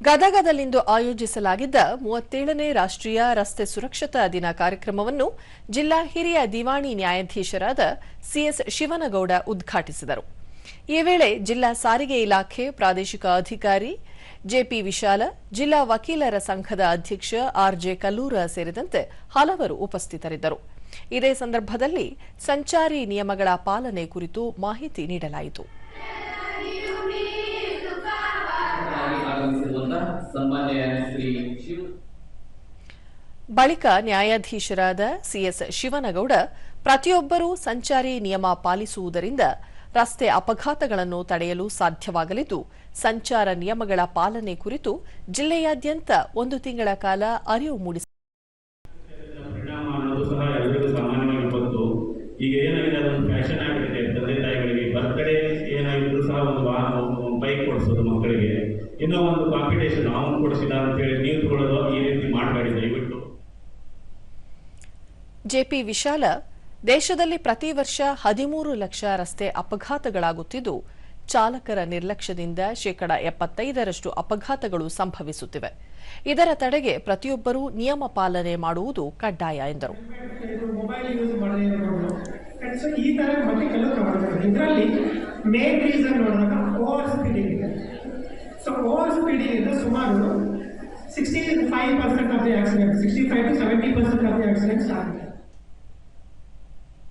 ಗದಗದಲ್ಲಿಂದು ಆಯೋಜಿಸಲಾಗಿದ್ದ ಮೂವತ್ತೇಳನೇ ರಾಷ್ಟ್ರೀಯ ರಸ್ತೆ ಸುರಕ್ಷತಾ ದಿನ ಕಾರ್ಯಕ್ರಮವನ್ನು ಜಿಲ್ಲಾ ಹಿರಿಯ ದಿವಾಣಿ ನ್ಯಾಯಾಧೀಶರಾದ ಸಿಎಸ್ ಶಿವನಗೌಡ ಉದ್ಘಾಟಿಸಿದರು. ಈ ವೇಳೆ ಜಿಲ್ಲಾ ಸಾರಿಗೆ ಇಲಾಖೆ ಪ್ರಾದೇಶಿಕ ಅಧಿಕಾರಿ ಜೆಪಿ ವಿಶಾಲ, ಜಿಲ್ಲಾ ವಕೀಲರ ಸಂಘದ ಅಧ್ಯಕ್ಷ ಆರ್ಜೆ ಕಲ್ಲೂರ ಸೇರಿದಂತೆ ಹಲವರು ಉಪಸ್ಥಿತರಿದ್ದರು. ಇದೇ ಸಂದರ್ಭದಲ್ಲಿ ಸಂಚಾರಿ ನಿಯಮಗಳ ಪಾಲನೆ ಕುರಿತು ಮಾಹಿತಿ ನೀಡಲಾಯಿತು. ಸನ್ಮಾನ್ಯ ಶ್ರೀ ಶಿವ. ಬಳಿಕ ನ್ಯಾಯಾಧೀಶರಾದ ಸಿಎಸ್ ಶಿವನಗೌಡ ಪ್ರತಿಯೊಬ್ಬರೂ ಸಂಚಾರಿ ನಿಯಮ ಪಾಲಿಸುವುದರಿಂದ ರಸ್ತೆ ಅಪಘಾತಗಳನ್ನು ತಡೆಯಲು ಸಾಧ್ಯವಾಗಲಿದ್ದು ಸಂಚಾರ ನಿಯಮಗಳ ಪಾಲನೆ ಕುರಿತು ಜಿಲ್ಲೆಯಾದ್ಯಂತ ಒಂದು ತಿಂಗಳ ಕಾಲ ಅರಿವು ಬಂತು ಈಗ ಏನಾಗಿದೆ ಅದೊಂದು ಫ್ಯಾಷನ್ ಆಗಿಬಿಟ್ಟಿದೆ ತಂದೆ ತಾಯಿಗಳಿಗೆ ಬರ್ತ್ಡೇ ಏನಾಗಿದ್ರು ಸಹ ಒಂದು ಬೈಕ್ ಕೊಡಿಸೋದು ಮಕ್ಕಳಿಗೆ. ಇನ್ನೂ ಒಂದು ಕಾಂಪಿಟೇಷನ್ ಅವನು ಕೊಡಿಸಿದ ಅಂತೇಳಿ ನೀವು ತಗೊಳ್ಳೋದು ಈ ರೀತಿ ಮಾಡಬೇಡಿ ದಯವಿಟ್ಟು ಜೆಪಿ ವಿಶಾಲ ದೇಶದಲ್ಲಿ ಪ್ರತಿ ವರ್ಷ ಹದಿಮೂರು ಲಕ್ಷ ರಸ್ತೆ ಅಪಘಾತಗಳಾಗುತ್ತಿದ್ದು ಚಾಲಕರ ನಿರ್ಲಕ್ಷ್ಯದಿಂದ ಶೇಕಡ ಎಪ್ಪತ್ತೈದರಷ್ಟು ಅಪಘಾತಗಳು ಸಂಭವಿಸುತ್ತಿವೆ ಇದರ ತಡೆಗೆ ಪ್ರತಿಯೊಬ್ಬರೂ ನಿಯಮ ಪಾಲನೆ ಮಾಡುವುದು ಕಡ್ಡಾಯ ಎಂದರು ಈ ತರ ಮತ್ತೆ ಕೆಲವು ಇದರಲ್ಲಿ ಮೇನ್ ರೀಸನ್ ನೋಡಿದಾಗ ಓವರ್ ಸ್ಪೀಡಿಂಗ್ ಇದೆ is sumaru 65% of the accidents, 65 to 70% of the accidents are